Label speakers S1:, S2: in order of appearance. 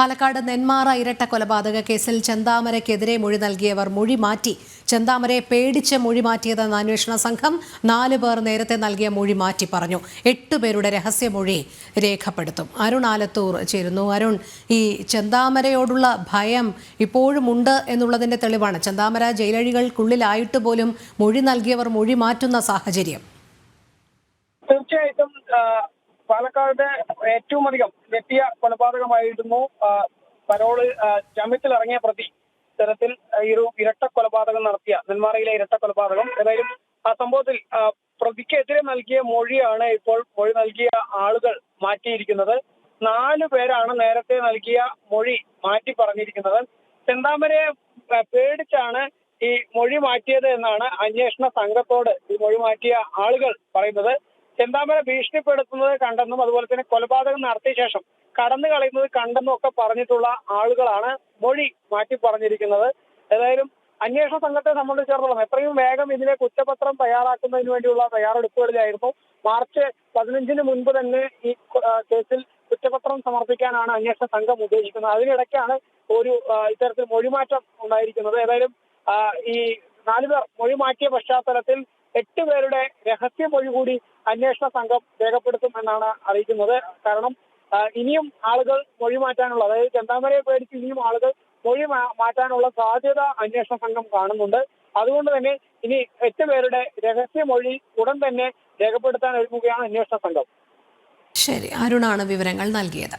S1: പാലക്കാട് നെന്മാറ ഇരട്ട കൊലപാതക കേസിൽ ചെന്താമരയ്ക്കെതിരെ മൊഴി നൽകിയവർ മൊഴി മാറ്റി. ചെന്താമരയെ പേടിച്ച് മൊഴി മാറ്റിയതെന്ന അന്വേഷണ സംഘം നാലു പേർ നേരത്തെ നൽകിയ മൊഴി മാറ്റി പറഞ്ഞു. എട്ട് പേരുടെ രഹസ്യമൊഴി രേഖപ്പെടുത്തും. അരുൺ ആലത്തൂർ ചേരുന്നു. അരുൺ ഈ ചെന്താമരയോടുള്ള ഭയം ഇപ്പോഴും ഉണ്ട് എന്നുള്ളതിന്റെ തെളിവാണ്. ചെന്താമര ജയിലഴികൾക്കുള്ളിലായിട്ട് പോലും മൊഴി നൽകിയവർ മൊഴി മാറ്റുന്ന സാഹചര്യം.
S2: തീർച്ചയായിട്ടും പാലക്കാട് ഏറ്റവും അധികം ഞെട്ടിയ കൊലപാതകമായിരുന്നു പരോൾ ജാമ്യത്തിൽ ഇറങ്ങിയ പ്രതി ഇത്തരത്തിൽ ഈ ഒരു ഇരട്ട കൊലപാതകം നടത്തിയ നെന്മാറയിലെ ഇരട്ട കൊലപാതകം. ഏതായാലും ആ സംഭവത്തിൽ പ്രതിക്കെതിരെ നൽകിയ മൊഴിയാണ് ഇപ്പോൾ മൊഴി നൽകിയ ആളുകൾ മാറ്റിയിരിക്കുന്നത്. നാലു പേരാണ് നേരത്തെ നൽകിയ മൊഴി മാറ്റി പറഞ്ഞിരിക്കുന്നത്. ചെന്താമരയെ പേടിച്ചാണ് ഈ മൊഴി മാറ്റിയത് എന്നാണ് അന്വേഷണ സംഘത്തോട് ഈ മൊഴി മാറ്റിയ ആളുകൾ പറയുന്നത്. ചെന്താമര ഭീഷണിപ്പെടുത്തുന്നത് കണ്ടെന്നും അതുപോലെ തന്നെ കൊലപാതകം നടത്തിയ ശേഷം കടന്നു കളയുന്നത് കണ്ടെന്നും ഒക്കെ പറഞ്ഞിട്ടുള്ള ആളുകളാണ് മൊഴി മാറ്റി പറഞ്ഞിരിക്കുന്നത്. ഏതായാലും അന്വേഷണ സംഘത്തെ സംബന്ധിച്ചിടത്തോളം എത്രയും വേഗം ഇതിനെ കുറ്റപത്രം തയ്യാറാക്കുന്നതിന് വേണ്ടിയുള്ള തയ്യാറെടുപ്പുകളിലായിരുന്നു. മാർച്ച് പതിനഞ്ചിന് മുൻപ് തന്നെ ഈ കേസിൽ കുറ്റപത്രം സമർപ്പിക്കാനാണ് അന്വേഷണ സംഘം ഉദ്ദേശിക്കുന്നത്. അതിനിടയ്ക്കാണ് ഒരു ഇത്തരത്തിൽ മൊഴിമാറ്റം ഉണ്ടായിരിക്കുന്നത്. ഏതായാലും ഈ നാലുപേർ മൊഴി മാറ്റിയ പശ്ചാത്തലത്തിൽ എട്ട് പേരുടെ രഹസ്യ മൊഴി കൂടി അന്വേഷണ സംഘം രേഖപ്പെടുത്തും എന്നാണ് അറിയിക്കുന്നത്. കാരണം ഇനിയും ആളുകൾ മൊഴി മാറ്റാനുള്ള അതായത് ചെന്താമരയെ പേടിച്ച് ഇനിയും ആളുകൾ മൊഴി മാറ്റാനുള്ള സാധ്യത അന്വേഷണ സംഘം കാണുന്നുണ്ട്. അതുകൊണ്ട് തന്നെ ഇനി എട്ട് പേരുടെ രഹസ്യ മൊഴി ഉടൻ തന്നെ രേഖപ്പെടുത്താൻ ഒരുങ്ങുകയാണ് അന്വേഷണ സംഘം.
S1: ശരി അരുണാണ് വിവരങ്ങൾ നൽകിയത്.